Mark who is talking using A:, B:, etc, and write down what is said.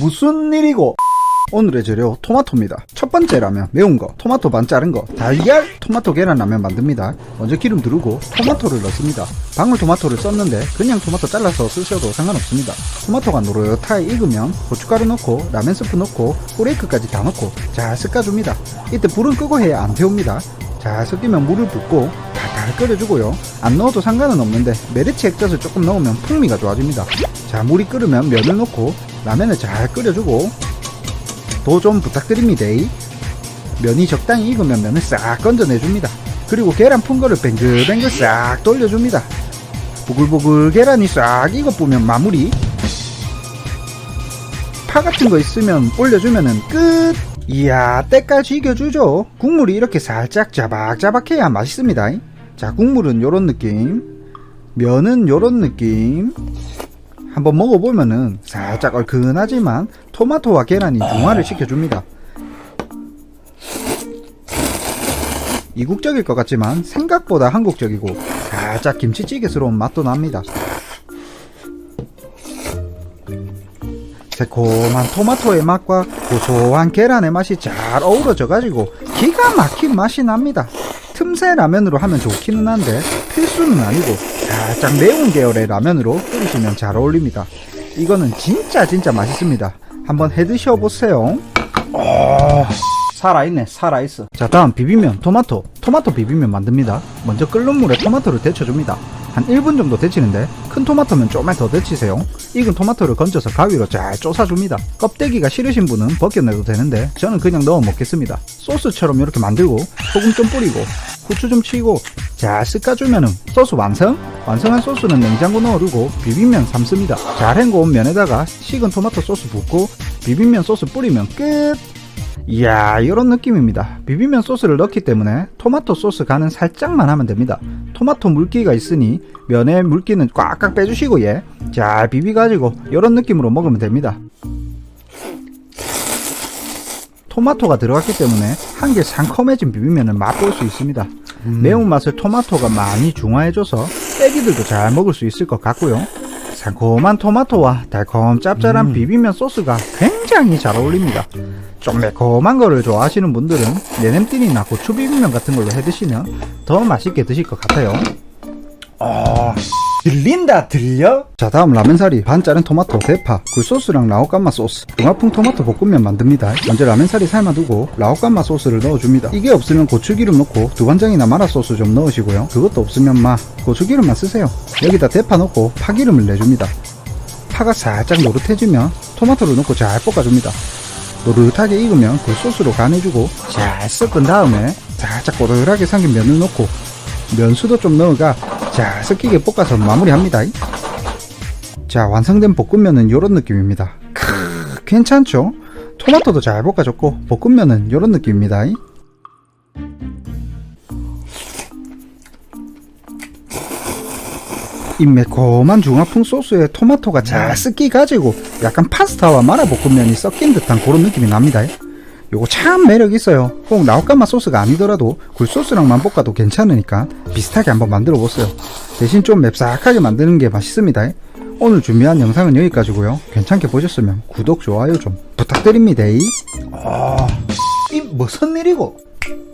A: 무슨 일이고? 오늘의 재료 토마토입니다. 첫 번째 라면 매운 거, 토마토 반 자른 거, 달걀, 토마토 계란 라면 만듭니다. 먼저 기름 두르고 토마토를 넣습니다. 방울 토마토를 썼는데 그냥 토마토 잘라서 쓰셔도 상관없습니다. 토마토가 노릇하게 익으면 고춧가루 넣고 라면 스프 넣고 후레이크까지 다 넣고 잘 섞어줍니다. 이때 불은 끄고 해야 안 태웁니다. 잘 섞이면 물을 붓고 달달 끓여주고요. 안 넣어도 상관은 없는데 메리치 액젓을 조금 넣으면 풍미가 좋아집니다. 자 물이 끓으면 면을 넣고 라면을 잘 끓여주고 도 좀 부탁드립니다. 면이 적당히 익으면 면을 싹 건져내줍니다. 그리고 계란 푼 거를 뱅글뱅글 싹 돌려줍니다. 보글보글 계란이 싹 익어보면 마무리. 파 같은 거 있으면 올려주면은 끝! 이야, 때까지 익혀주죠. 국물이 이렇게 살짝 자박자박해야 맛있습니다. 자, 국물은 요런 느낌. 면은 요런 느낌. 한번 먹어보면은 살짝 얼큰하지만 토마토와 계란이 중화를 시켜줍니다. 이국적일 것 같지만 생각보다 한국적이고 살짝 김치찌개스러운 맛도 납니다. 새콤한 토마토의 맛과 고소한 계란의 맛이 잘 어우러져 가지고 기가 막힌 맛이 납니다. 틈새 라면으로 하면 좋기는 한데 필수는 아니고 살짝 매운 계열의 라면으로 끓이시면 잘 어울립니다. 이거는 진짜 진짜 맛있습니다. 한번 해 드셔 보세요. 어... 살아있네 살아있어. 자 다음 비빔면 토마토. 토마토 비빔면 만듭니다. 먼저 끓는 물에 토마토를 데쳐줍니다. 한 1분 정도 데치는데 큰 토마토면 조금만 더 데치세요. 익은 토마토를 건져서 가위로 잘 쪼사줍니다. 껍데기가 싫으신 분은 벗겨내도 되는데 저는 그냥 넣어 먹겠습니다. 소스처럼 이렇게 만들고 소금 좀 뿌리고 후추 좀 치고 잘 섞어주면은 소스 완성? 완성한 소스는 냉장고 넣어두고 비빔면 삶습니다. 잘 헹궈온 면에다가 식은 토마토 소스 붓고 비빔면 소스 뿌리면 끝. 이야 이런 느낌입니다. 비빔면 소스를 넣기 때문에 토마토 소스 간은 살짝만 하면 됩니다. 토마토 물기가 있으니 면의 물기는 꽉꽉 빼주시고 예잘 비비가지고 이런 느낌으로 먹으면 됩니다. 토마토가 들어갔기 때문에 한 개 상큼해진 비빔면을 맛볼 수 있습니다 매운맛을 토마토가 많이 중화해줘서 애기들도 잘 먹을 수 있을 것 같고요 상콤한 토마토와 달콤 짭짤한 비빔면 소스가 굉장히 잘 어울립니다. 좀 매콤한 거를 좋아하시는 분들은 내냄띠이나 고추 비빔면 같은 걸로 해 드시면 더 맛있게 드실 것 같아요. 아, 들린다 들려? 자 다음 라면사리. 반 자른 토마토 대파 굴소스랑 라오깐마 소스. 중화풍 토마토 볶음면 만듭니다. 먼저 라면사리 삶아두고 라오깐마 소스를 넣어줍니다. 이게 없으면 고추기름 넣고 두간장이나 마라소스 좀 넣으시고요. 그것도 없으면 마. 고추기름만 쓰세요. 여기다 대파 넣고 파기름을 내줍니다. 파가 살짝 노릇해지면 토마토를 넣고 잘 볶아줍니다. 노릇하게 익으면 그 소스로 간해주고 잘 섞은 다음에 살짝 꼬들하게 삼긴 면을 넣고 면수도 좀 넣어가 잘 섞이게 볶아서 마무리합니다. 자 완성된 볶음면은 이런 느낌입니다. 크 괜찮죠? 토마토도 잘 볶아줬고 볶음면은 이런 느낌입니다. 이 매콤한 중화풍 소스에 토마토가 잘 섞이 가지고 약간 파스타와 마라볶음면이 섞인 듯한 그런 느낌이 납니다. 요거 참 매력 있어요. 꼭 라오까마 소스가 아니더라도 굴소스랑만 볶아도 괜찮으니까 비슷하게 한번 만들어 보세요. 대신 좀 맵싹하게 만드는 게 맛있습니다. 오늘 준비한 영상은 여기까지고요. 괜찮게 보셨으면 구독, 좋아요 좀 부탁드립니다. 아, 이 무슨 일이고?